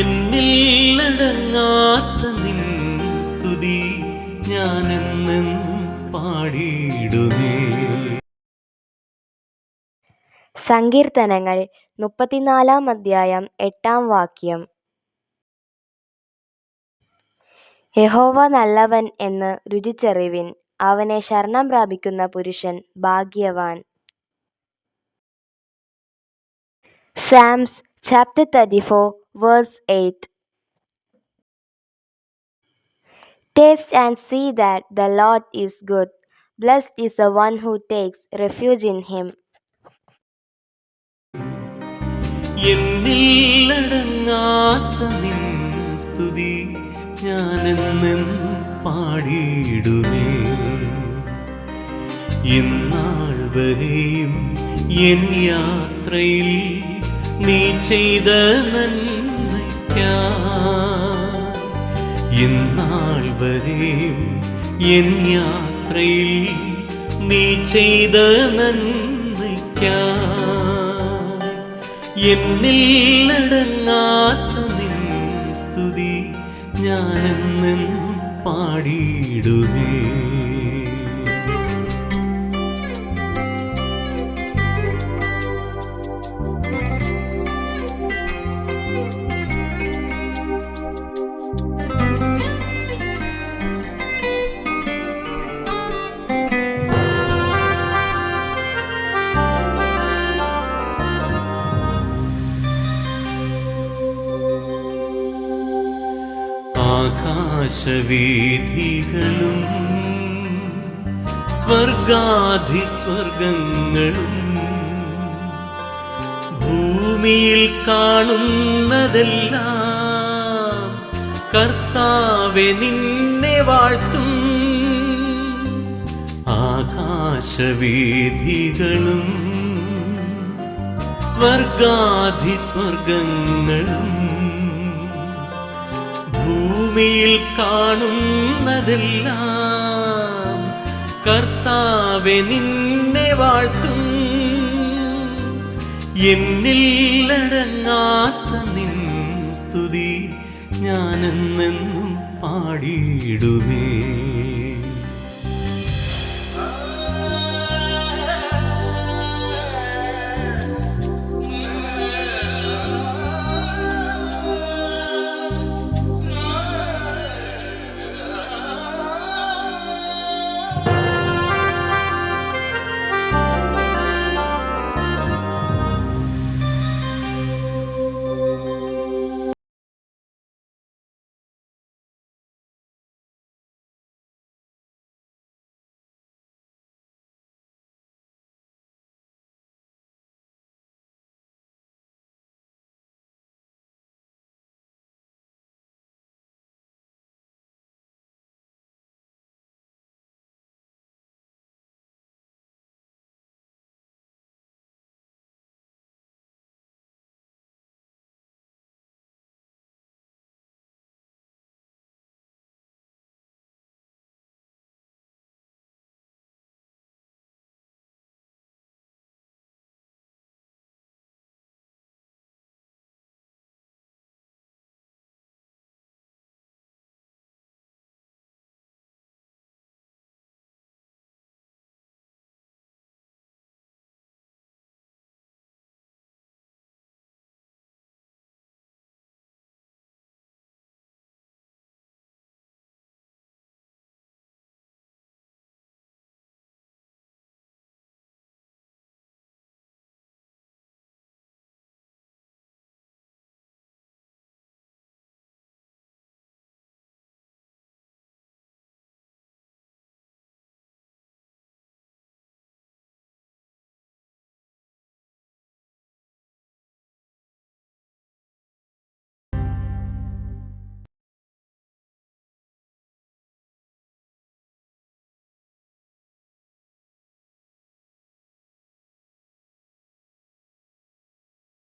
എന്നില്ലടങ്ങാത്ത നിൻ സ്തുതി ഞാനെന്നും പാടിയിടുമേ. സങ്കീർത്തനങ്ങൾ മുപ്പത്തിനാലാം അധ്യായം എട്ടാം വാക്യം. യഹോവ നല്ലവൻ എന്ന് രുചിച്ചറിവിൻ അവനെ ശരണം പ്രാപിക്കുന്ന പുരുഷൻ ഭാഗ്യവാൻ. Psalms chapter thirty four Verse eight Taste and see that the Lord is good. Blessed is the one who takes refuge in him. എന്നില്ലടങ്ങാത്ത നിൻ സ്തുതി ഞാനെന്നും പാടിയിടുമേ ഇന്നാൾ വരെയും എൻ യാത്രയിൽ നീ ചെയ്ത നന്മയ്ക്കാ ഇന്നാൾ വരെയും എൻ യാത്രയിൽ നീ ചെയ്ത എന്നിൽ എന്നില്ലടങ്ങാത്ത നിൻ സ്തുതി ഞാനെന്നും പാടിയിടുമേ ആകാശവീഥികളും സ്വർഗാധിസ്വർഗങ്ങളും ഭൂമിയിൽ കാണുന്നതെല്ലാം കർത്താവെ നിന്നെ വാഴ്ത്തും. ആകാശവീഥികളും സ്വർഗാധിസ്വർഗങ്ങളും ഭൂമിയിൽ കാണുന്നതെല്ലാം കർത്താവെ നിന്നെ വാഴ്ത്തും. എന്നിൽ എന്നില്ലടങ്ങാത്ത നിൻ സ്തുതി ഞാനെന്നെന്നും പാടിയിടുമേ.